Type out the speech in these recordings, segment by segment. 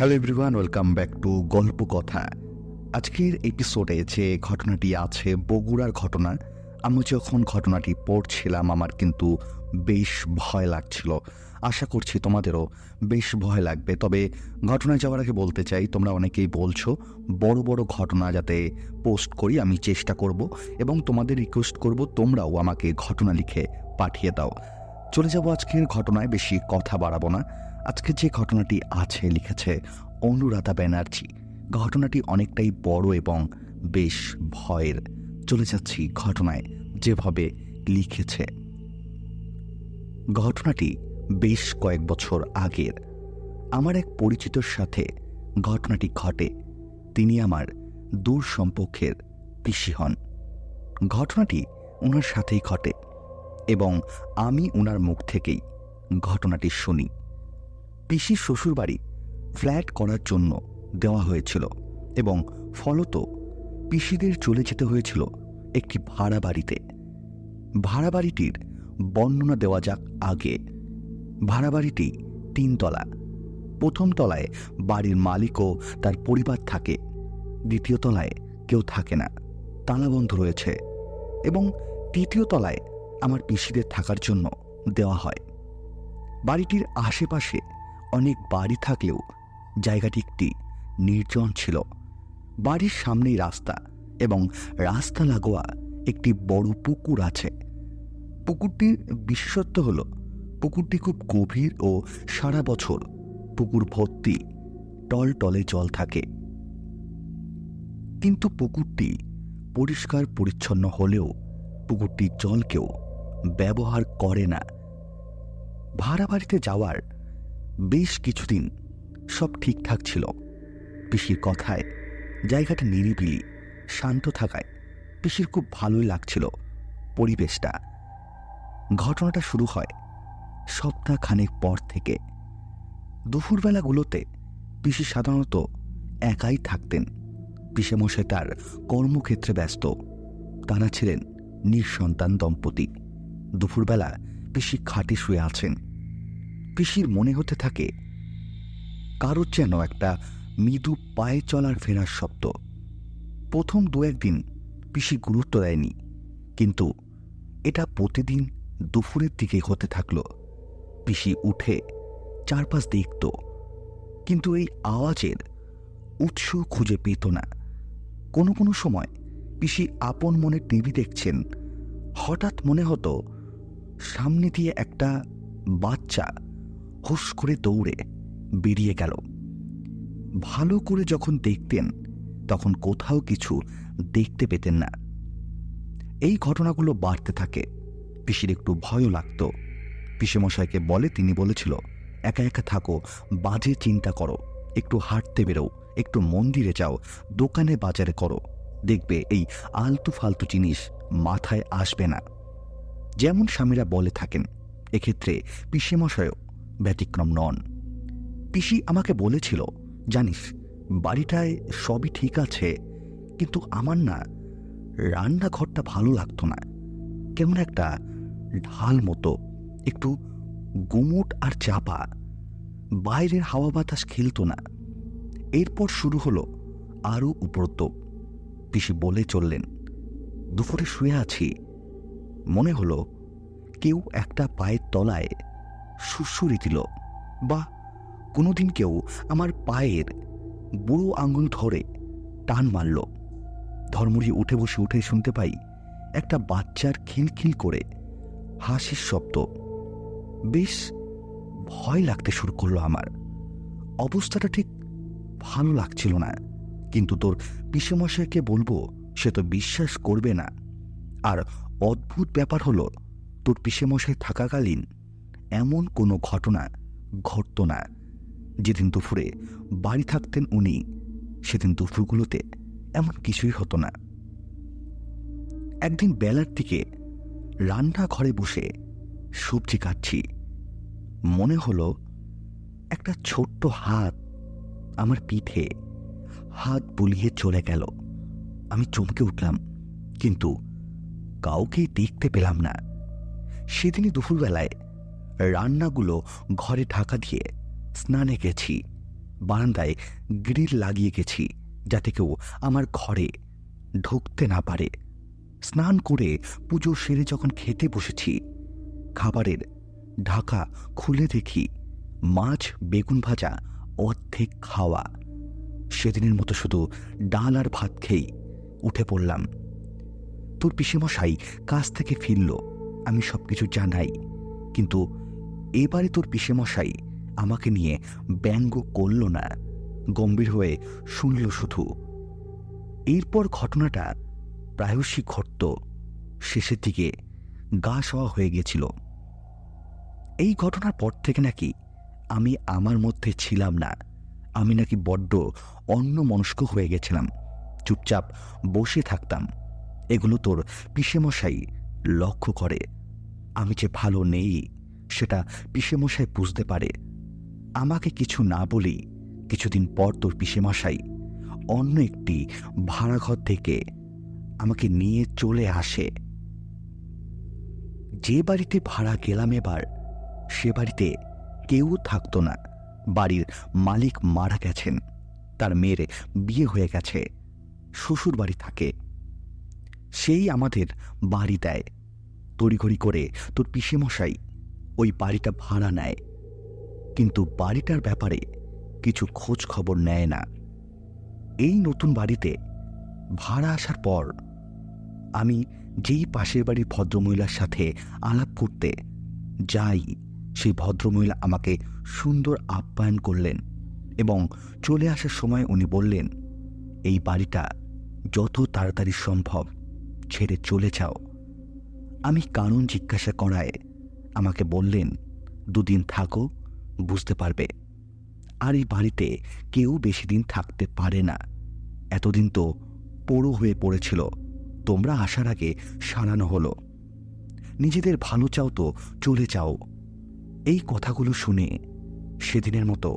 Hello everyone welcome back to Golpo Kotha আজকের এপিসোডে যে ঘটনাটি আছে, বগুড়ার ঘটনা, আমি যখন ঘটনাটি পড়ছিলাম, আমার কিন্তু বেশ ভয় লাগছিল। আশা করছি তোমাদেরও বেশ ভয় লাগবে। তবে ঘটনায় যাওয়ার আগে বলতে চাই, তোমরা অনেকেই বলছো, বড় বড় ঘটনা যাতে পোস্ট করি, আমি চেষ্টা করব এবং তোমাদের রিকোয়েস্ট করব, তোমরাও আমাকে ঘটনা লিখে পাঠিয়ে দাও। চলে যাব আজকের ঘটনায়, বেশি কথা বাড়াবো না। আজকে যে ঘটনাটি আছে লিখেছে অনুরাধা ব্যানার্জি। ঘটনাটি অনেকটাই বড় এবং বেশ ভয়ের। চলে যাচ্ছি ঘটনায়, যেভাবে লিখেছে। ঘটনাটি বেশ কয়েক বছর আগের। আমার এক পরিচিতর সাথে ঘটনাটি ঘটে। তিনি আমার দূর সম্পর্কের পিসি হন। ঘটনাটি ওনার সাথেই ঘটে এবং আমি ওনার মুখ থেকেই ঘটনাটি শুনি। পিসির শ্বশুরবাড়ি ফ্ল্যাট করার জন্য দেওয়া হয়েছিল এবং ফলত পিসিদের চলে যেতে হয়েছিল একটি ভাড়া বাড়িতে। ভাড়া বাড়িটির বর্ণনা দেওয়া যাক আগে। ভাড়া বাড়িটি তিনতলা। প্রথম তলায় বাড়ির মালিক ও তার পরিবার থাকে। দ্বিতীয় তলায় কেউ থাকে না। তালাবন্ধ রয়েছে এবং তৃতীয় তলায় আমার পিসিদের থাকার জন্য দেওয়া হয়। বাড়িটির আশেপাশে অনেক বাড়ি থাকলেও জায়গাটি একটি নির্জন ছিল। বাড়ির সামনেই রাস্তা এবং রাস্তা লাগোয়া একটি বড় পুকুর আছে। পুকুরটির বিশেষত্ব হল, পুকুরটি খুব গভীর ও সারা বছর পুকুর ভর্তি, টলটলে জল থাকে। কিন্তু পুকুরটি পরিষ্কার পরিচ্ছন্ন হলেও পুকুরটির জল কেউ ব্যবহার করে না। ভাড়া বাড়িতে যাওয়ার বেশ কিছুদিন সব ঠিকঠাক ছিল। পিসির কথায় জায়গাটা নিরিবিলি, শান্ত থাকায় পিসির খুব ভালোই লাগছিল পরিবেশটা। ঘটনাটা শুরু হয় সপ্তাহখানেক পর থেকে। দুপুরবেলাগুলোতে পিসি সাধারণত একাই থাকতেন। পিসেমশাই তার কর্মক্ষেত্রে ব্যস্ত। তারা ছিলেন নিঃসন্তান দম্পতি। দুপুরবেলা পিসি খাটে শুয়ে আছেন। পিসির মনে হতে থাকে, কারোর যেন একটা মৃদু পায়ে চলার ফেরার শব্দ। প্রথম দু একদিন পিসি গুরুত্ব দেয়নি, কিন্তু এটা প্রতিদিন দুপুরের দিকে হতে থাকল। পিসি উঠে চারপাশ দেখত, কিন্তু এই আওয়াজের উৎস খুঁজে পেত না। কোনো কোনো সময় পিসি আপন মনে টিভি দেখছেন, হঠাৎ মনে হতো সামনে দিয়ে একটা বাচ্চা হুস করে দৌড়ে বেরিয়ে গেল। ভালো করে যখন দেখতেন, তখন কোথাও কিছু দেখতে পেতেন না। এই ঘটনাগুলো বাড়তে থাকে। পিসির একটু ভয়ও লাগতো। পিসেমশাইকে বলে তিনি বলেছিল, একা একা থাকো, বাজে চিন্তা করো, একটু হাঁটতে বেরো, একটু মন্দিরে যাও, দোকানে বাজারে করো। দেখবে এই আলতু ফালতু জিনিস মাথায় আসবে না। যেমন স্বামীরা বলে থাকেন, এক্ষেত্রে পিসেমশায়ও ব্যতিক্রম নন। পিসি আমাকে বলেছিল, জানিস, বাড়িটায় সবই ঠিক আছে, কিন্তু আমার না রান্নাঘরটা ভালো লাগতো না। কেমন একটা ঢাল মতো, একটু গুমোট আর চাপা। বাইরের হাওয়া বাতাস খেলতো না। এরপর শুরু হলো আরও উপরোত্তপ পিসি বলে চললেন, দুপুরে শুয়ে আছি। মনে হলো, কেউ একটা পায়ের তলায় সুসুরি দিল বা কোনোদিন কেউ আমার পায়ের বুড়ো আঙুল ধরে টান মারল। ধর্মরি উঠে বসে উঠে শুনতে পাই একটা বাচ্চার খিলখিল করে হাসির শব্দ। বেশ ভয় লাগতে শুরু করল আমার। অবস্থাটা ঠিক ভালো লাগছিল না, কিন্তু তোর পিসেমশাইকে বলব সে তো বিশ্বাস করবে না। আর অদ্ভুত ব্যাপার হলো, তোর পিসেমশাই থাকাকালীন এমন কোনো ঘটনা ঘটত না। যেদিন দুপুরে বাড়ি থাকতেন উনি, সেদিন দুপুরগুলোতে এমন কিছুই হতো না। একদিন বেলার দিকে রান্নাঘরে বসে সবজি কাটছি। মনে হলো একটা ছোট্ট হাত আমার পিঠে, হাত বুলিয়ে চলে গেল। আমি চমকে উঠলাম, কিন্তু কাউকেই দেখতে পেলাম না। সেদিনই দুপুরবেলায় রান্নাগুলো ঘরে ঢাকা দিয়ে স্নানে গেছি, বারান্দায় গ্রিল লাগিয়ে গেছি যাতে কেউ আমার ঘরে ঢুকতে না পারে। স্নান করে পুজো সেরে যখন খেতে বসেছি, খাবারের ঢাকা খুলে দেখি মাছ, বেগুন ভাজা, অর্ধেক খাওয়া। সেদিনের মতো শুধু ডাল আর ভাত খেয়েই উঠে পড়লাম। তোর পিসেমশাই কাজ থেকে ফিরল, আমি সব কিছু জানাই, কিন্তু এবারে তোর পিসেমশাই আমাকে নিয়ে ব্যঙ্গ করল না। গম্ভীর হয়ে শুনল শুধু। এরপর ঘটনাটা প্রায়শই ঘটত শেষের দিকে গা সওয়া হয়ে গেছিল। এই ঘটনার পর থেকে নাকি আমি আমার মধ্যে ছিলাম না। আমি নাকি বড্ড অন্য মনস্ক হয়ে গেছিলাম। চুপচাপ বসে থাকতাম। এগুলো তোর পিসেমশাই লক্ষ্য করে। আমি যে ভালো নেই সেটা পিসেমশাই বুঝতে পারে। আমাকে কিছু না বলেই কিছুদিন পর তোর পিসেমশাই অন্য একটি ভাড়াঘর থেকে আমাকে নিয়ে চলে আসে। যে বাড়িতে ভাড়া গেলাম এবার, সে বাড়িতে কেউ থাকতো না। বাড়ির মালিক মারা গেছেন, তার মেয়ের বিয়ে হয়ে গেছে, শ্বশুর বাড়ি থাকে। সেই আমাদের বাড়ি দেয়। তড়িঘড়ি করে তোর পিসেমশাই ওই বাড়িটা ভাড়া নেয়। কিন্তু বাড়িটার ব্যাপারে কিছু খোঁজ খবর নেয় না। এই নতুন বাড়িতে ভাড়া আসার পর আমি যেই পাশের বাড়ির ভদ্রমহিলার সাথে আলাপ করতে যাই, সেই ভদ্রমহিলা আমাকে সুন্দর আপ্যায়ন করলেন এবং চলে আসার সময় উনি বললেন, এই বাড়িটা যত তাড়াতাড়ি সম্ভব ছেড়ে চলে যাও। আমি কারণ জিজ্ঞাসা করায় আমাকে বললেন, দুদিন থাকো, বুঝতে পারবে। আর এই বাড়িতে কেউ বেশি দিন থাকতে পারে না। এতদিন তো পোড়ো হয়ে পড়েছিল, তোমরা আসার আগে সারানো হলো। নিজেদের ভালো চাও তো চলে যাও। এই কথাগুলো শুনে সেদিনের মতো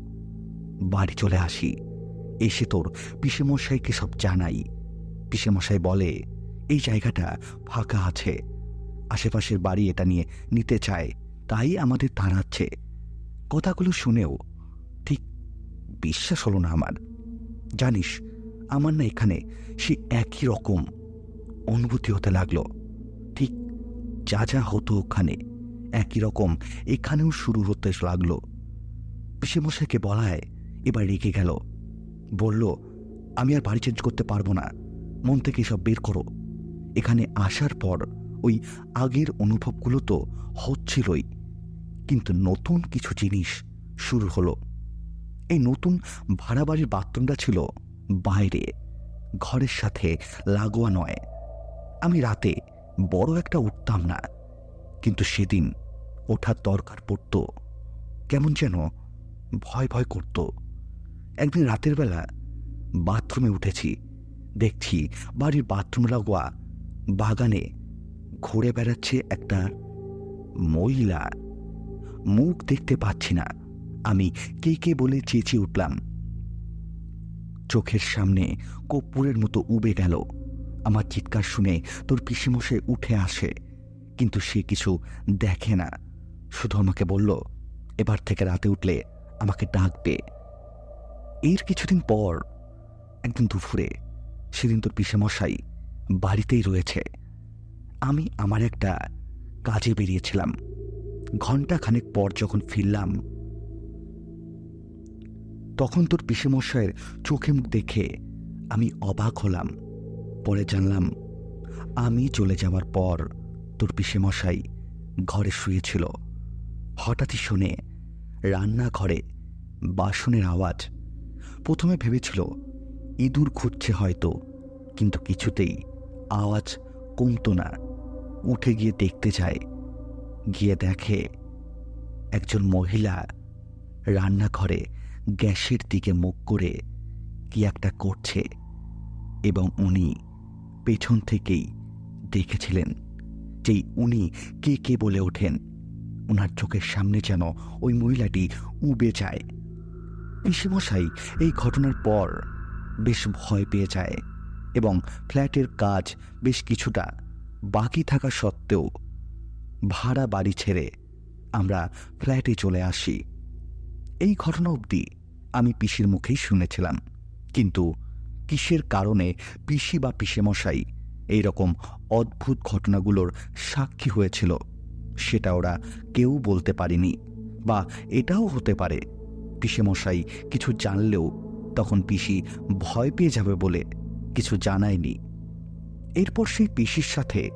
বাড়ি চলে আসি। এসে তোর পিসেমশাইকে সব জানাই। পিসেমশাই বলে, এই জায়গাটা ফাঁকা আছে। আশেপাশের বাড়ি এটা নিয়ে নিতে চায়, তাই আমাদের তাড়াচ্ছে। কথাগুলো শুনেও ঠিক বিশ্বাস হলো না আমার। জানিস, আমার না এখানে সে একই রকম অনুভূতি হতে লাগল। ঠিক যা যা হতো ওখানে, একই রকম এখানেও শুরু হতে লাগল। পিসেমশাইকে বলায় এবার রেগে গেল। বলল, আমি আর বাড়ি চেঞ্জ করতে পারব না। মন থেকে সব বের করো। এখানে আসার পর ওই আগের অনুভবগুলো তো হচ্ছিলই। কিন্তু নতুন কিছু জিনিস শুরু হলো। এই নতুন ভাড়া বাড়ির বাথরুমটা ছিল বাইরে, ঘরের সাথে লাগোয়া নয়। আমি রাতে বড় একটা উঠতাম না, কিন্তু সেদিন ওঠার দরকার পড়ত, কেমন যেন ভয় ভয় করত। একদিন রাতের বেলা বাথরুমে উঠেছি, দেখছি বাড়ির বাথরুম লাগোয়া বাগানে ঘুরে বেড়াচ্ছে একটা মহিলা। মুখ দেখতে পাচ্ছি না। আমি কে কে বলে চেঁচিয়ে উঠলাম। চোখের সামনে কর্পূরের মতো উবে গেল। আমার চিৎকার শুনে তোর পিসিমশাই উঠে আসে, কিন্তু সে কিছু দেখে না। শুধু আমাকে বলল, এবার থেকে রাতে উঠলে আমাকে ডাকবে। এর কিছুদিন পর, একদিন দুপুরে, সেদিন তোর পিসেমশাই বাড়িতেই রয়েছে। আমি আমার একটা কাজে বেরিয়েছিলাম। ঘণ্টা খানেক পর যখন ফিরলাম, তখন তোর পিসেমশাইয়ের চোখে মুখ দেখে আমি অবাক হলাম। পরে জানলাম, আমি চলে যাওয়ার পর তোর পিসেমশাই ঘরে শুয়েছিল। হঠাৎই শুনে রান্নাঘরে বাসনের আওয়াজ। প্রথমে ভেবেছিল, ইঁদুর খুঁজছে হয়তো, কিন্তু কিছুতেই আওয়াজ কমতো না। উঠে গিয়ে দেখতে যায়। গিয়ে দেখে একজন মহিলা রান্নাঘরে গ্যাসের দিকে মুখ করে কি একটা করছে এবং উনি পেছন থেকেই দেখেছিলেন যেই উনি কে কে বলে ওঠেন। ওনার চোখের সামনে যেন ওই মহিলাটি উবে যায়। পিসেমশাই, এই ঘটনার পর বেশ ভয় পেয়ে যায় এবং ফ্ল্যাটের কাজ বেশ কিছুটা বাকি থাকা সত্ত্বেও ভাড়া বাড়ি ছেড়ে আমরা ফ্ল্যাটে চলে আসি। এই ঘটনা অবধি আমি পিসির মুখেই শুনেছিলাম। কিন্তু কিসের কারণে পিসি বা পিসেমশাই এইরকম অদ্ভুত ঘটনাগুলোর সাক্ষী হয়েছিল, সেটা ওরা কেউ বলতে পারেনি বা এটাও হতে পারে। পিসেমশাই কিছু জানলেও তখন পিসি ভয় পেয়ে যাবে বলে কিছু জানায়নি। এরপর সেই পিসির সাথে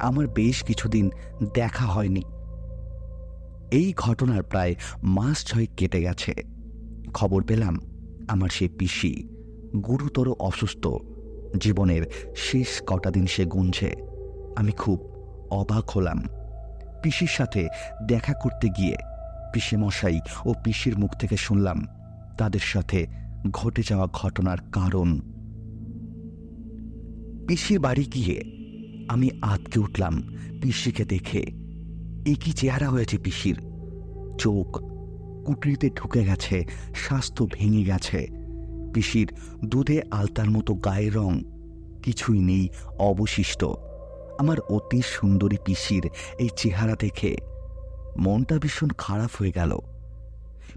আমার বেশ কিছুদিন দেখা হয়নি। এই ঘটনার প্রায় মাস ছয় কেটে গেছে। খবর পেলাম আমার সে পিসি গুরুতর অসুস্থ। জীবনের শেষ কটা দিন সে গুনছে। আমি খুব অবাক হলাম। পিসির সাথে দেখা করতে গিয়ে পিসে মশাই ও পিসির মুখ থেকে শুনলাম তাদের সাথে ঘটে যাওয়া ঘটনার কারণ। পিসির বাড়ি গিয়ে আমি আতকে উঠলাম পিসিকে দেখে। এ কি চেহারা হয়েছে পিসির। চোখ কুটরিতে ঢুকে গেছে, স্বাস্থ্য ভেঙে গেছে। পিসির দুধে আলতার মতো গায়ের রং কিছুই নেই, অবশিষ্ট। আমার অতি সুন্দরী পিসির এই চেহারা দেখে মনটা ভীষণ খারাপ হয়ে গেল।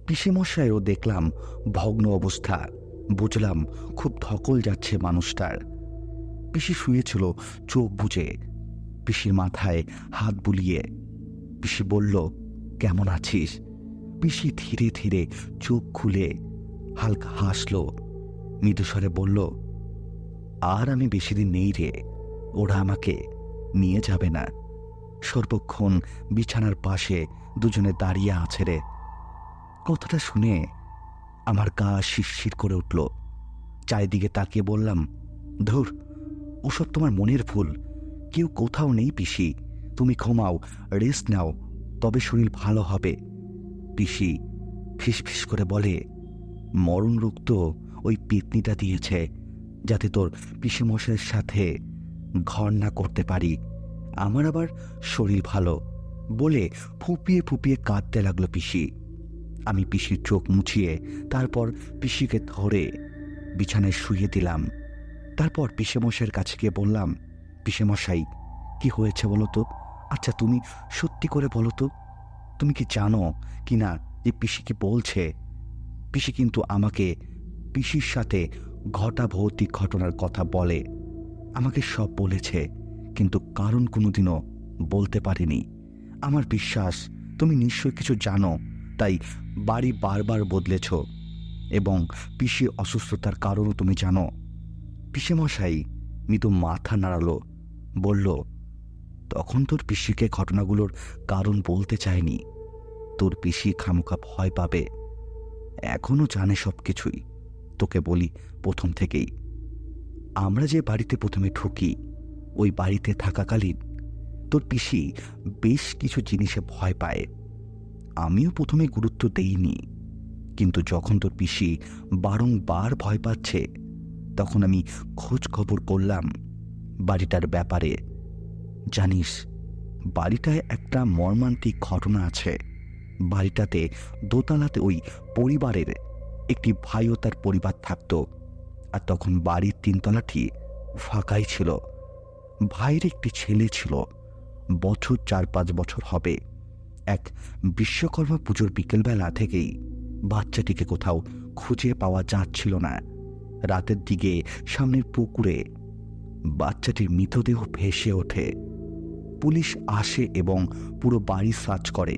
পিসেমশাইও দেখলাম ভগ্ন অবস্থা, বুঝলাম খুব ধকল যাচ্ছে মানুষটার। পিসি শুয়েছিল, চোখ বুঝে পিসির মাথায় হাত বুলিয়ে পিসি বলল, কেমন আছিস? পিসি ধীরে ধীরে চোখ খুলে হালকা হাসল। মৃদুস্বরে বলল, আর আমি বেশি দিন নেই রে, ওরা আমাকে নিয়ে যাবে না। সর্বক্ষণ বিছানার পাশে দুজনে দাঁড়িয়ে আছে রে। কথাটা শুনে আমার গা শিরশির করে উঠল। চারিদিকে তাকিয়ে বললাম, ধুর ওসব তোমার মনের ভুল। কেউ কোথাও নেই পিসি। তুমি ঘুমাও, রেস্ট নাও, তবে শরীর ভালো হবে। পিসি ফিসফিস করে বলে মরণ রোগ তো ওই পেতনিটা দিয়েছে, যাতে তোর পিসিমশাইয়ের সাথে ঘর না করতে পারি। আমার আবার শরীর ভালো। বলে ফুপিয়ে ফুপিয়ে কাঁদতে লাগল পিসি। আমি পিসির চোখ মুছিয়ে তারপর পিসিকে ধরে বিছানায় শুয়ে দিলাম। তারপর পিসেমশাইয়ের কাছে গিয়ে বললাম, পিসেমশাই, কি হয়েছে বলো তো? আচ্ছা তুমি সত্যি করে বলো তো, তুমি কি জানো কি না যে পিসি কি বলছে? পিসি কিন্তু আমাকে পিসির সাথে ঘটা ভৌতিক ঘটনার কথা বলে। আমাকে সব বলেছে, কিন্তু কারণ কোনোদিনও বলতে পারিনি। আমার বিশ্বাস, তুমি নিশ্চয় কিছু জানো, তাই বাড়ি বারবার বদলেছ এবং পিসি অসুস্থতার কারণও তুমি জানো। পিসেমশাই মৃদু মাথা নাড়ালো, বলল, তখন তোর পিসিকে ঘটনাগুলোর কারণ বলতে চায়নি তোর পিসি খামোখা ভয় পাবে। এখনও জানে সব কিছুই। তোকে বলি প্রথম থেকেই। আমরা যে বাড়িতে প্রথমে ঢুকি, ওই বাড়িতে থাকাকালীন তোর পিসি বেশ কিছু জিনিসে ভয় পায়। আমিও প্রথমে গুরুত্ব দেইনি। কিন্তু যখন তোর পিসি বারংবার ভয় পাচ্ছে তখন আমি খোঁজ খবর করলাম বাড়িটার ব্যাপারে। জানিস, বাড়িটায় একটা মর্মান্তিক ঘটনা আছে। বাড়িটাতে দোতলাতে ওই পরিবারের একটি ভাই ও তার পরিবার থাকতো আর তখন বাড়ির তিনতলাটি ফাঁকাই ছিল। ভাইয়ের একটি ছেলে ছিল। বছর চার পাঁচ বছর হবে। এক বিশ্বকর্মা পুজোর বিকেলবেলা থেকেই বাচ্চাটিকে কোথাও খুঁজে পাওয়া যাচ্ছিল না। রাতের দিকে সামনের পুকুরে বাচ্চাটির মৃতদেহ ভেসে ওঠে। পুলিশ আসে এবং পুরো বাড়ি সার্চ করে।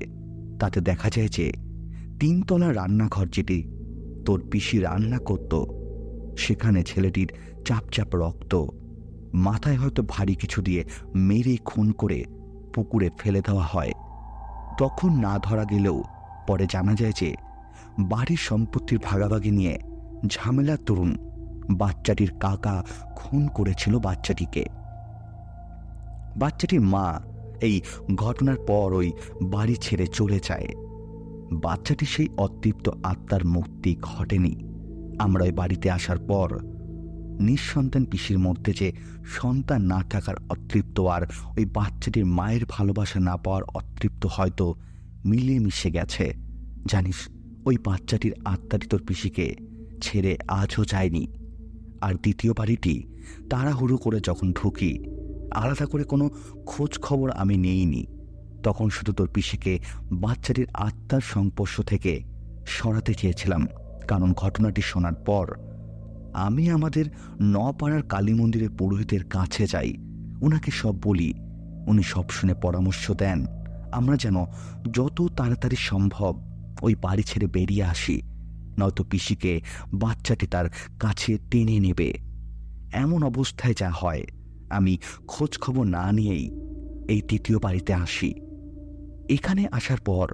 তাতে দেখা যায় যে তিনতলা রান্নাঘর যেটি তোর পিসি রান্না করত, সেখানে ছেলেটির চাপ চাপ রক্ত মাথায় হয়তো ভারী কিছু দিয়ে মেরে খুন করে পুকুরে ফেলে দেওয়া হয়। তখন না ধরা গেলেও পরে জানা যায় যে বাড়ির সম্পত্তির ভাগাভাগি নিয়ে ঝামেলার তরুণ বাচ্চাটির কাকা খুন করেছিল বাচ্চাটিকে। বাচ্চাটির মা এই ঘটনার পর ওই বাড়ি ছেড়ে চলে যায়। বাচ্চাটি সেই অতৃপ্ত আত্মার মুক্তি ঘটেনি। আমরা ওই বাড়িতে আসার পর নিঃসন্তান পিসির মধ্যে যে সন্তান না থাকার অতৃপ্ত আর ওই বাচ্চাটির মায়ের ভালোবাসা না পাওয়ার অতৃপ্ত হয়তো মিলিয়ে মিশে গেছে। জানিস, ওই বাচ্চাটির আত্মাটি তোর পিসিকে ছেড়ে আজও যায়নি। আর দ্বিতীয় বাড়িটি তাড়াহুড়ো করে যখন ঢুকি, আলাদা করে কোনো খোঁজ খবর আমি নেইনি। তখন শুধু তোর পিসিকে, বাচ্চাটির আত্মার সংস্পর্শ থেকে সরাতে চেয়েছিলাম, কারণ ঘটনাটি শোনার পর আমি আমাদের নপাড়ার কালী মন্দিরের পুরোহিতের কাছে যাই। ওনাকে সব বলি, উনি সব শুনে পরামর্শ দেন, আমরা যেন যত তাড়াতাড়ি সম্ভব ওই বাড়ি ছেড়ে বেরিয়ে আসি। নয়তো পিসিকে বাচ্চাটি তার কাছে টেনে নেবে। এমন অবস্থায় যা হয়, আমি খোঁজ খবর না নিয়েই এই তৃতীয় বাড়িতে আসি। এখানে আসার পর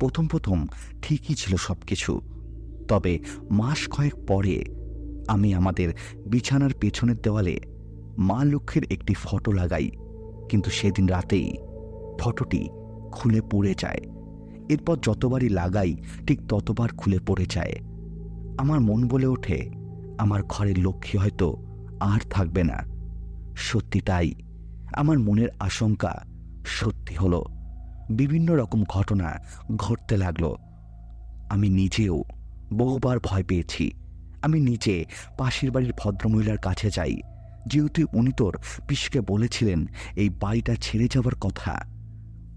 প্রথম প্রথম ঠিকই ছিল সব কিছু তবে মাস কয়েক পরে আমি আমাদের বিছানার পেছনের দেওয়ালে মা লক্ষ্মীর একটি ফটো লাগাই, কিন্তু সেদিন রাতেই ফটোটি খুলে পড়ে যায়। এরপর যতবারই লাগাই, ঠিক ততবার খুলে পড়ে যায়। আমার মন বলে ওঠে, আমার ঘরের লক্ষ্মী হয়তো আর থাকবে না। সত্যি তাই, আমার মনের আশঙ্কা সত্যি হলো, বিভিন্ন রকম ঘটনা ঘটতে লাগল। আমি নিজেও বহুবার ভয় পেয়েছি। আমি নিজে পাশের বাড়ির ভদ্রমহিলার কাছে যাই, যেহেতু উনি তোর পিসকে বলেছিলেন, এই বাড়িটা ছেড়ে যাওয়ার কথা।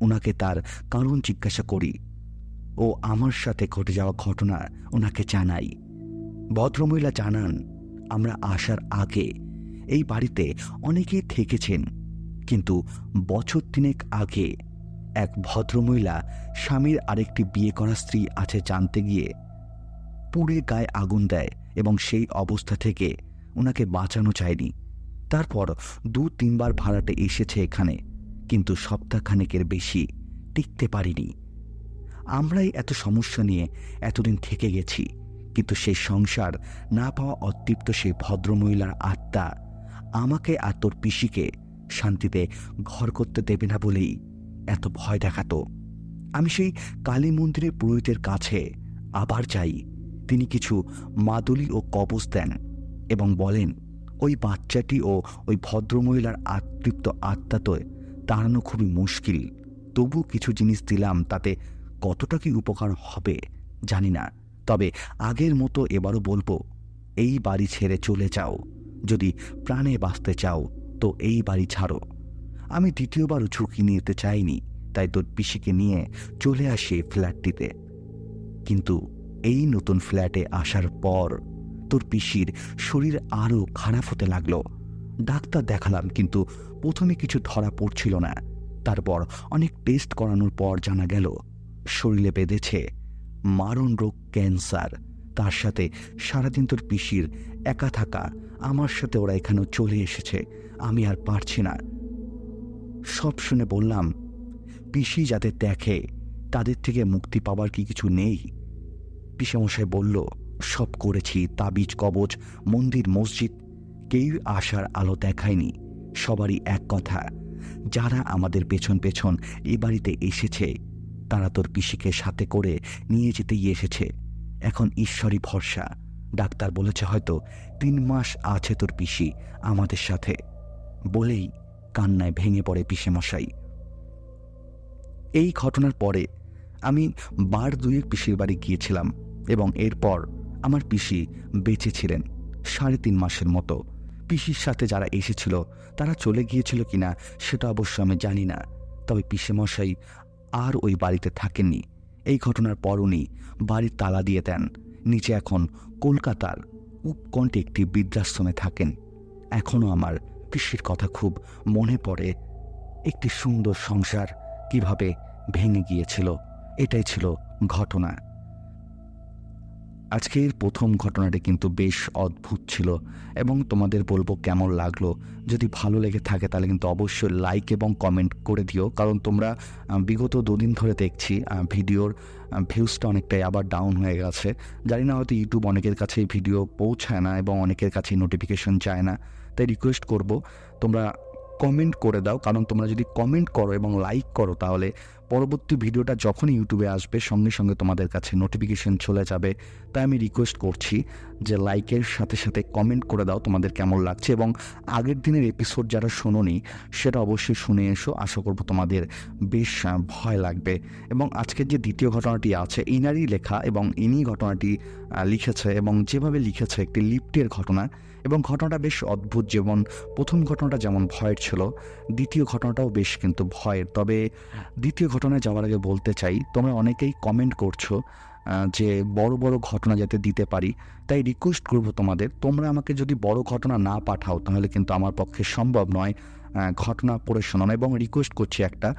ওনাকে তার কারণ জিজ্ঞাসা করি। ও আমার সাথে ঘটে যাওয়া ঘটনা ওনাকে জানাই। ভদ্রমহিলা জানান, আমরা আসার আগে এই বাড়িতে অনেকেই থেকেছেন, কিন্তু বছর তিনেক আগে এক ভদ্রমহিলা স্বামীর আরেকটি বিয়ে করা স্ত্রী আছে জানতে গিয়ে পুড়ে গায়ে আগুন দেয় এবং সেই অবস্থা থেকে ওনাকে বাঁচানো চায়নি তারপর দু তিনবার ভাড়াটে এসেছে এখানে। কিন্তু সপ্তাহখানেকের বেশি টিকতে পারিনি। আমরাই এত সমস্যা নিয়ে এতদিন থেকে গেছি, কিন্তু সেই সংসার না পাওয়া অতৃপ্ত সেই ভদ্রমহিলার আত্মা আমাকে আর তোর পিসিকে শান্তিতে ঘর করতে দেবে না বলেই এত ভয় দেখাতো। আমি সেই কালী মন্দিরের পুরোহিতের কাছে আবার যাই। তিনি কিছু মাদুলি ও কবচ দেন এবং বলেন, ওই বাচ্চাটি ও ওই ভদ্রমহিলার আতৃপ্ত আত্মা তো তাড়ানো খুবই মুশকিল। তবু কিছু জিনিস দিলাম, তাতে কতটা কি উপকার হবে জানি না। তবে আগের মতো এবারও বলব, এই বাড়ি ছেড়ে চলে যাও। যদি প্রাণে বাঁচতে চাও, তো এই বাড়ি ছাড়ো। আমি দ্বিতীয়বারও ঝুঁকি নিতে চাইনি, তাই তোর পিসিকে নিয়ে চলে আসি ফ্ল্যাটটিতে। কিন্তু এই নতুন ফ্ল্যাটে আসার পর তোর পিসির শরীর আরও খারাপ হতে লাগল। ডাক্তার দেখালাম, কিন্তু প্রথমে কিছু ধরা পড়ছিল না। তারপর অনেক টেস্ট করানোর পর জানা গেল, শরীরে বেঁধেছে মারণ রোগ ক্যান্সার। তার সাথে সারাদিন তোর পিসির একা থাকা, আমার সাথে ওরা এখানেও চলে এসেছে, আমি আর পারছি না। সব শুনে বললাম, পিসি যাদের দেখে, তাদের থেকে মুক্তি পাবার কি কিছু নেই? পিসেমশাই বলল, সব করেছি, তাবিজ কবচ মন্দির, মসজিদ কেউ আসার আলো দেখায়নি। সবারই এক কথা, যারা আমাদের পেছন পেছন এ বাড়িতে এসেছে, তারা তোর পিসিকে সাথে করে নিয়ে যেতেই এসেছে। এখন ঈশ্বরই ভরসা। ডাক্তার বলেছে হয়তো তিন মাস আছে তোর পিসি আমাদের সাথে। বলেই কান্নায় ভেঙে পড়ে পিসেমশাই। এই ঘটনার পরে আমি বার দুয়েক পিসির বাড়ি গিয়েছিলাম এবং এরপর আমার পিসি বেঁচে ছিলেন সাড়ে তিন মাসের মতো। পিসির সাথে যারা এসেছিল, তারা চলে গিয়েছিল কিনা সেটা অবশ্য আমি জানি না। তবে পিসে মশাই আর ওই বাড়িতে থাকেননি। এই ঘটনার পর উনি বাড়ির তালা দিয়ে দেন। নিচে এখন কলকাতার উপকণ্ঠে একটি বৃদ্ধাশ্রমে থাকেন। এখনও আমার পিসির কথা খুব মনে পড়ে। একটি সুন্দর সংসার কীভাবে ভেঙে গিয়েছিল, এটাই ছিল ঘটনা। আজকের প্রথম ঘটনাটি কিন্তু বেশ অদ্ভুত ছিল এবং তোমাদের বলব কেমন লাগল। যদি ভালো লেগে থাকে তাহলে কিন্তু অবশ্যই লাইক এবং কমেন্ট করে দিও, কারণ তোমরা বিগত দুদিন ধরে দেখছি ভিডিওর ভিউজটা অনেকটাই আবার ডাউন হয়ে গেছে। জানি না হয়তো ইউটিউব অনেকের কাছে ভিডিও পৌঁছায় না এবং অনেকের কাছে নোটিফিকেশন চায় না, তাই রিকোয়েস্ট করব। তোমরা কমেন্ট করে দাও, কারণ তোমরা যদি কমেন্ট করো এবং লাইক করো তাহলে পরবর্তী ভিডিওটা যখনই ইউটিউবে আসবে, সঙ্গে সঙ্গে তোমাদের কাছে নোটিফিকেশন চলে যাবে। তাই আমি রিকোয়েস্ট করছি যে লাইকের সাথে সাথে কমেন্ট করে দাও তোমাদের কেমন লাগছে এবং আগের দিনের এপিসোড যারা শোনোনি, সেটা অবশ্যই শুনে এসো। আশা করব তোমাদের বেশ ভয় লাগবে। এবং আজকের যে দ্বিতীয় ঘটনাটি আছে, ইনারই লেখা এবং ইনি ঘটনাটি লিখেছে এবং যেভাবে লিখেছে একটি লিফটের ঘটনা এবং ঘটনাটা বেশ অদ্ভুত যেমন প্রথম ঘটনাটা যেমন ভয়ের ছিল, দ্বিতীয় ঘটনাটাও বেশ কিন্তু ভয়ের। তবে দ্বিতীয় ঘটনায় যাওয়ার আগে বলতে চাই, তোমরা অনেকেই কমেন্ট করছ যে বড় বড় ঘটনা যাতে দিতে পারি। তাই রিকোয়েস্ট করব তোমাদের, তোমরা আমাকে যদি বড় ঘটনা না পাঠাও, তাহলে কিন্তু আমার পক্ষে সম্ভব নয় ঘটনা পড়ে শোনানো। এবং রিকোয়েস্ট করছি একটা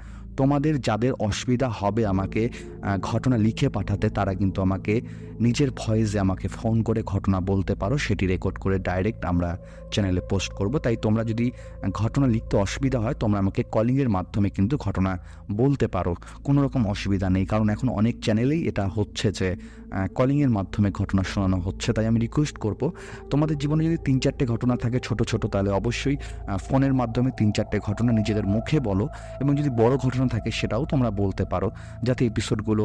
তোমাদের যাদের অসুবিধা হবে আমাকে ঘটনা লিখে পাঠাতে, তারা কিন্তু আমাকে নিজের ভয়েসে আমাকে ফোন করে ঘটনা বলতে পারো, সেটি রেকর্ড করে ডাইরেক্ট আমরা চ্যানেলে পোস্ট করব। তাই তোমরা যদি ঘটনা লিখতে অসুবিধা হয়, তোমরা আমাকে কলিংয়ের মাধ্যমে কিন্তু ঘটনা বলতে পারো। কোনো রকম অসুবিধা নেই, কারণ এখন অনেক চ্যানেলেই এটা হচ্ছে যে কলিংয়ের মাধ্যমে ঘটনা শোনানো হচ্ছে, তাই আমি রিকোয়েস্ট করব। তোমাদের জীবনে যদি তিন চারটে ঘটনা থাকে ছোট ছোট, তাহলে অবশ্যই ফোনের মাধ্যমে তিন চারটে ঘটনা নিজেদের মুখে বলো এবং যদি বড় ঘটনা থাকে সেটাও তোমরা বলতে পারো, যাতে এপিসোডগুলো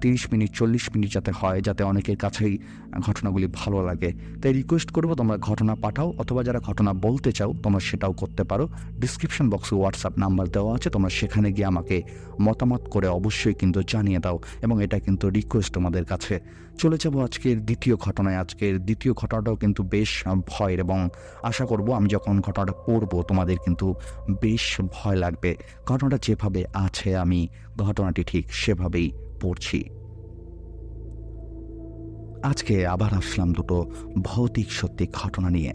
তিরিশ মিনিট, চল্লিশ মিনিট যাতে হয়, যাতে অনেকের কাছেই ঘটনাগুলি ভালো লাগে। তাই রিকোয়েস্ট করব তোমরা ঘটনা পাঠাও, অথবা যারা ঘটনা বলতে চাও, তোমরা সেটাও করতে পারো। ডিসক্রিপশন বক্সে হোয়াটসঅ্যাপ নাম্বার দেওয়া আছে, তোমরা সেখানে গিয়ে আমাকে মতামত করে অবশ্যই কিন্তু জানিয়ে দাও, এবং এটা কিন্তু রিকোয়েস্ট তোমাদের কাছে। চলে যাব আজকের দ্বিতীয় ঘটনায়। আজকের দ্বিতীয় ঘটনাটাও কিন্তু বেশ ভয়ের, এবং আশা করব আমি যখন ঘটনাটা পড়ব, তোমাদের কিন্তু বেশ ভয় লাগবে। ঘটনাটা যেভাবে আছে, আমি ঘটনাটি ঠিক সেভাবেই পড়ছি। আজকে আবার আসলাম দুটো ভৌতিক সত্যি ঘটনা নিয়ে।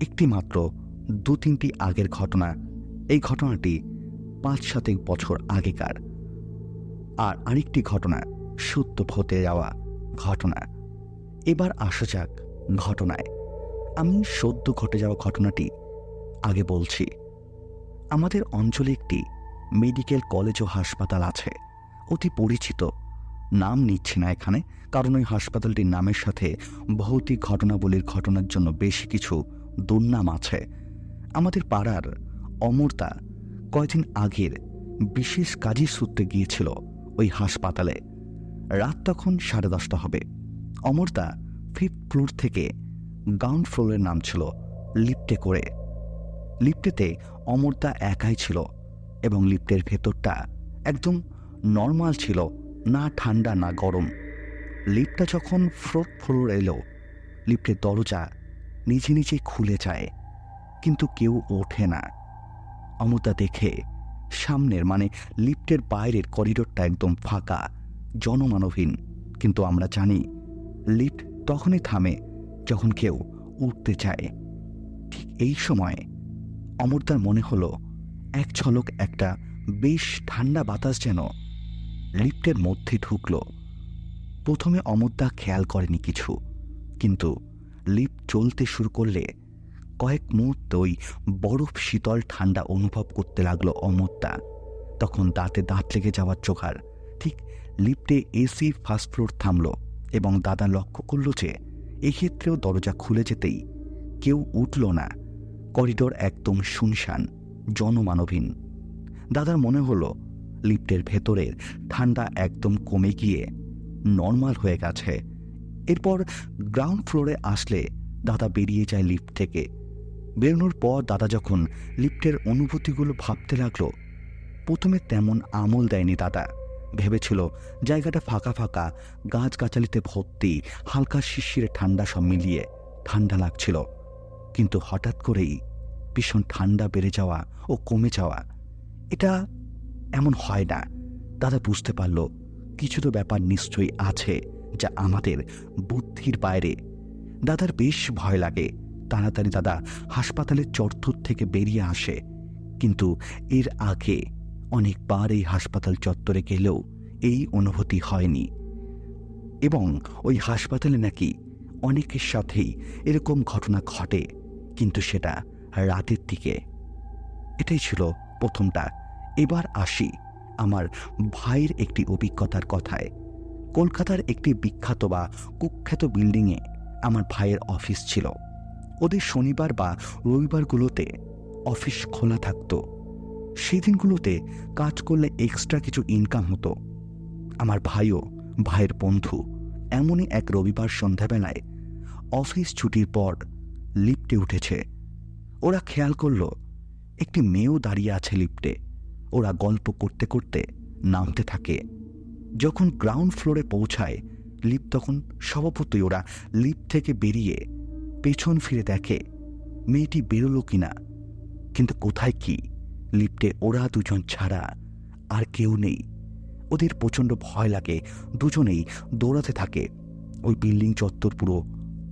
একটি মাত্র দু তিনটি আগের ঘটনা। এই ঘটনাটি পাঁচ সাতেক বছর আগেকার। আর আরেকটি ঘটনা সত্য হতে যাওয়া ঘটনা। এবার আসা যাক ঘটনায়। আমি সদ্য ঘটে যাওয়া ঘটনাটি আগে বলছি। আমাদের অঞ্চলে একটি মেডিকেল কলেজ ও হাসপাতাল আছে। অতি পরিচিত। নাম নিচ্ছি না এখানে, কারণ ওই হাসপাতালটির নামের সাথে ভৌতিক ঘটনাবলীর ঘটনার জন্য বেশ কিছু দুর্নাম আছে। আমাদের পাড়ার অমরতা কয়দিন আগের বিশেষ কাজের সূত্রে গিয়েছিল ওই হাসপাতালে। রাত তখন সাড়ে দশটা হবে। অমরদা ফিফথ ফ্লোর থেকে গ্রাউন্ড ফ্লোরের নাম ছিল লিফটে করে। লিফটেতে অমরদা একাই ছিল। এবং লিফটের ভেতরটা একদম নর্মাল ছিল, না ঠান্ডা, না গরম। লিফটটা যখন ফোর্থ ফ্লোর এলো, লিফটের দরজা নিজে নিজে খুলে যায়, কিন্তু কেউ ওঠে না। অমরদা দেখে সামনের মানে লিফটের বাইরের করিডোরটা একদম ফাঁকা, জনমানবহীন। কিন্তু আমরা জানি, লিফট তখনই থামে যখন কেউ উঠতে চায়। ঠিক এই সময় অমরদার মনে হলো এক ঝলক একটা বেশ ঠান্ডা বাতাস যেন লিফটের মধ্যে ঢুকল। প্রথমে অমরদা খেয়াল করেনি কিছু, কিন্তু লিফট চলতে শুরু করলে কয়েক মুহূর্তে ওই বরফ শীতল ঠান্ডা অনুভব করতে লাগল অমরদা। তখন দাঁতে দাঁত লেগে যাওয়ার চোখার ঠিক লিফটে এসি ফার্স্ট ফ্লোর থামল এবং দাদা লক্ষ্য করল যে এক্ষেত্রেও দরজা খুলে যেতেই কেউ উঠল না। করিডোর একদম শুনশান। জনমানবহীন। দাদার মনে হলো, লিফটের ভেতরের ঠান্ডা একদম কমে গিয়ে নর্মাল হয়ে গেছে। এরপর গ্রাউন্ড ফ্লোরে আসলে দাদা বেরিয়ে যায় লিফট থেকে। বেরোনোর পর দাদা যখন লিফটের অনুভূতিগুলো ভাবতে লাগল, প্রথমে তেমন আমল দেয়নি দাদা। ভেবেছিল, জায়গাটা ফাঁকা ফাঁকা, গাছগাছালিতে ভর্তি, হালকা শিশিরে ঠান্ডা সব মিলিয়ে ঠান্ডা লাগছিল। কিন্তু হঠাৎ করেই ভীষণ ঠান্ডা বেড়ে যাওয়া ও কমে যাওয়া, এটা এমন হয় না। দাদা বুঝতে পারল, কিছু তো ব্যাপার নিশ্চয়ই আছে যা আমাদের বুদ্ধির বাইরে। দাদার বেশ ভয় লাগে, তাড়াতাড়ি দাদা হাসপাতালের চত্বর থেকে বেরিয়ে আসে। কিন্তু এর আগে অনেকবার এই হাসপাতাল চত্বরে গেলেও এই অনুভূতি হয়নি। এবং ওই হাসপাতালে নাকি অনেকের সাথেই এরকম ঘটনা ঘটে, কিন্তু সেটা রাতের দিকে। এটাই ছিল প্রথমটা। এবার আসি আমার ভাইয়ের একটি অভিজ্ঞতার কথায়। কলকাতার একটি বিখ্যাত বা কুখ্যাত বিল্ডিংয়ে আমার ভাইয়ের অফিস ছিল। ওদের শনিবার বা রবিবারগুলোতে অফিস খোলা থাকত। সেই দিনগুলোতে কাজ করলে এক্সট্রা কিছু ইনকাম হতো। আমার ভাইও ভাইয়ের বন্ধু এমনই এক রবিবার সন্ধ্যাবেলায় অফিস ছুটির পর লিফটে উঠেছে। ওরা খেয়াল করল, একটি মেয়েও দাঁড়িয়ে আছে লিফটে। ওরা গল্প করতে করতে নামতে থাকে। যখন গ্রাউন্ড ফ্লোরে পৌঁছায় লিফট তখন স্বভাবতই ওরা লিফট থেকে বেরিয়ে পেছন ফিরে দেখে, মেয়েটি বেরোলো কিনা। কিন্তু কোথায় কি? লিফটে ওরা দুজন ছাড়া আর কেউ নেই। ওদের প্রচণ্ড ভয় লাগে। দুজনেই দৌড়াতে থাকে। ওই বিল্ডিং চত্বর পুরো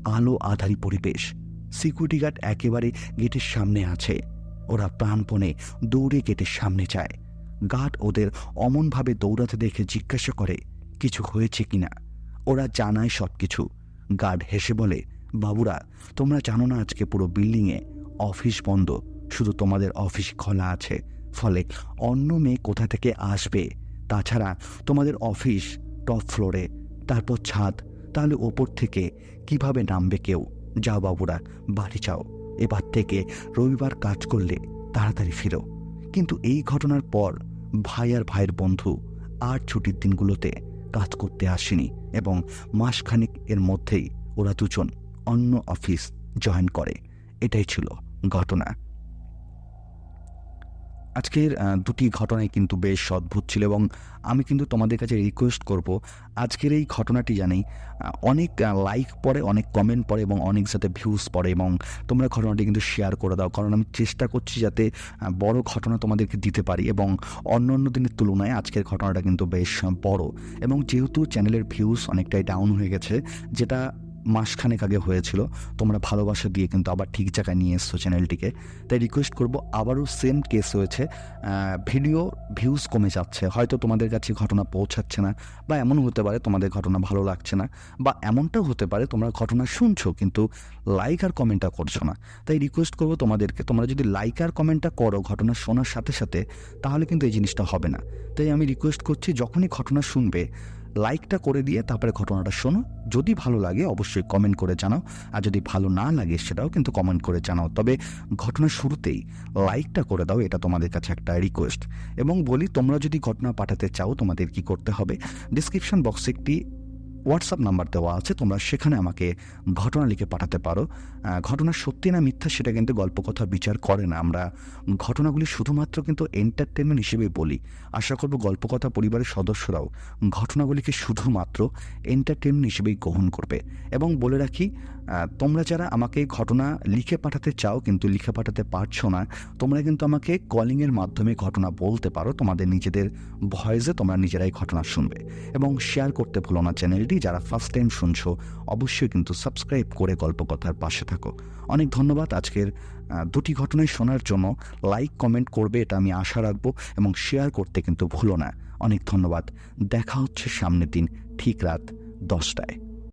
আলো আধারি পরিবেশ। সিকিউরিটি গার্ড একেবারে গেটের সামনে আছে। ওরা প্রাণপণে দৌড়ে গেটের সামনে যায়। গার্ড ওদের অমনভাবে দৌড়াতে দেখে জিজ্ঞাসা করে, কিছু হয়েছে কিনা ওরা জানায় সব কিছু গার্ড হেসে বলে, বাবুরা, তোমরা জানো না আজকে পুরো বিল্ডিংয়ে অফিস বন্ধ। শুধু তোমাদের অফিস খোলা আছে। ফলে অন্য মেয়ে কোথা থেকে আসবে? তাছাড়া তোমাদের অফিস টপ ফ্লোরে। তারপর ছাদ। তাহলে ওপর থেকে কীভাবে নামবে কেউ? যাও বাবুরা, বাড়ি যাও। এবার থেকে রবিবার কাজ করলে তাড়াতাড়ি ফিরো। কিন্তু এই ঘটনার পর ভাই আর ভাইয়ের বন্ধু আর ছুটির দিনগুলোতে কাজ করতে আসেনি এবং মাসখানেক এর মধ্যেই ওরা দুজন অন্য অফিস জয়েন করে। এটাই ছিল ঘটনা। আজকের দুটি ঘটনাই কিন্তু বেশ অদ্ভুত ছিল এবং আমি কিন্তু তোমাদের কাছে রিকোয়েস্ট করব আজকের এই ঘটনাটি জানি অনেক লাইক পড়ে, অনেক কমেন্ট পড়ে এবং অনেক সাথে ভিউজ পড়ে এবং তোমরা ঘটনাটি কিন্তু শেয়ার করে দাও। কারণ আমি চেষ্টা করছি যাতে বড় ঘটনা তোমাদেরকে দিতে পারি এবং অন্য অন্য দিনের তুলনায় আজকের ঘটনাটা কিন্তু বেশ বড় এবং যেহেতু চ্যানেলের ভিউজ অনেকটাই ডাউন হয়ে গেছে, যেটা মাসখানেক আগে হয়েছিল। তোমরা ভালোবাসা দিয়ে কিন্তু আবার ঠিক জায়গায় নিয়ে এসছো চ্যানেলটিকে। তাই রিকোয়েস্ট করব আবারও সেম কেস হয়েছে। ভিডিও ভিউজ কমে যাচ্ছে। হয়তো তোমাদের কাছে ঘটনা পৌঁছাচ্ছে না বা এমন হতে পারে তোমাদের ঘটনা ভালো লাগছে না বা এমনটাও হতে পারে তোমরা ঘটনা শুনছো কিন্তু লাইক আর কমেন্টটা করছ না। তাই রিকোয়েস্ট করব তোমাদেরকে, তোমরা যদি লাইক আর কমেন্টটা করো ঘটনা শোনার সাথে সাথে, তাহলে কিন্তু এই জিনিসটা হবে না। তাই আমি রিকোয়েস্ট করছি যখনই ঘটনা শুনবে লাইকটা করে দিয়ে তারপরে ঘটনাটা শোনো। যদি ভালো লাগে, অবশ্যই কমেন্ট করে জানাও। আর যদি ভালো না লাগে, সেটাও কিন্তু কমেন্ট করে জানাও। তবে ঘটনার শুরুতেই লাইকটা করে দাও, এটা তোমাদের কাছে একটা রিকোয়েস্ট এবং বলি, তোমরা যদি ঘটনা পাঠাতে চাও, তোমাদের কি করতে হবে? ডিসক্রিপশন বক্সে একটি হোয়াটসঅ্যাপ নাম্বার দেওয়া আছে, তোমরা সেখানে আমাকে ঘটনা লিখে পাঠাতে পারো। ঘটনা সত্যি না মিথ্যা সেটা কিন্তু গল্প কথা বিচার করে না। আমরা ঘটনাগুলি শুধুমাত্র কিন্তু এন্টারটেনমেন্ট হিসেবেই বলি। আশা করব গল্প কথা পরিবারের সদস্যরাও ঘটনাগুলিকে শুধুমাত্র এন্টারটেনমেন্ট হিসেবেই গ্রহণ করবে। এবং বলে রাখি তোমরা যারা আমাকে ঘটনা লিখে পাঠাতে চাও কিন্তু লিখে পাঠাতে পারছ না, তোমরা কিন্তু আমাকে কলিংয়ের মাধ্যমে ঘটনা বলতে পারো। তোমাদের নিজেদের ভয়েসে তোমরা নিজেরাই ঘটনা শুনবে। এবং শেয়ার করতে ভুলো না চ্যানেলটি যারা ফার্স্ট টাইম শুনছো, অবশ্যই কিন্তু সাবস্ক্রাইব করে গল্পকথার পাশে থাকো। অনেক ধন্যবাদ আজকের দুটি ঘটনায় শোনার জন্য। লাইক কমেন্ট করবে, এটা আমি আশা রাখব, এবং শেয়ার করতে কিন্তু ভুলো না। অনেক ধন্যবাদ। দেখা হচ্ছে সামনের দিন, ঠিক রাত দশটায়।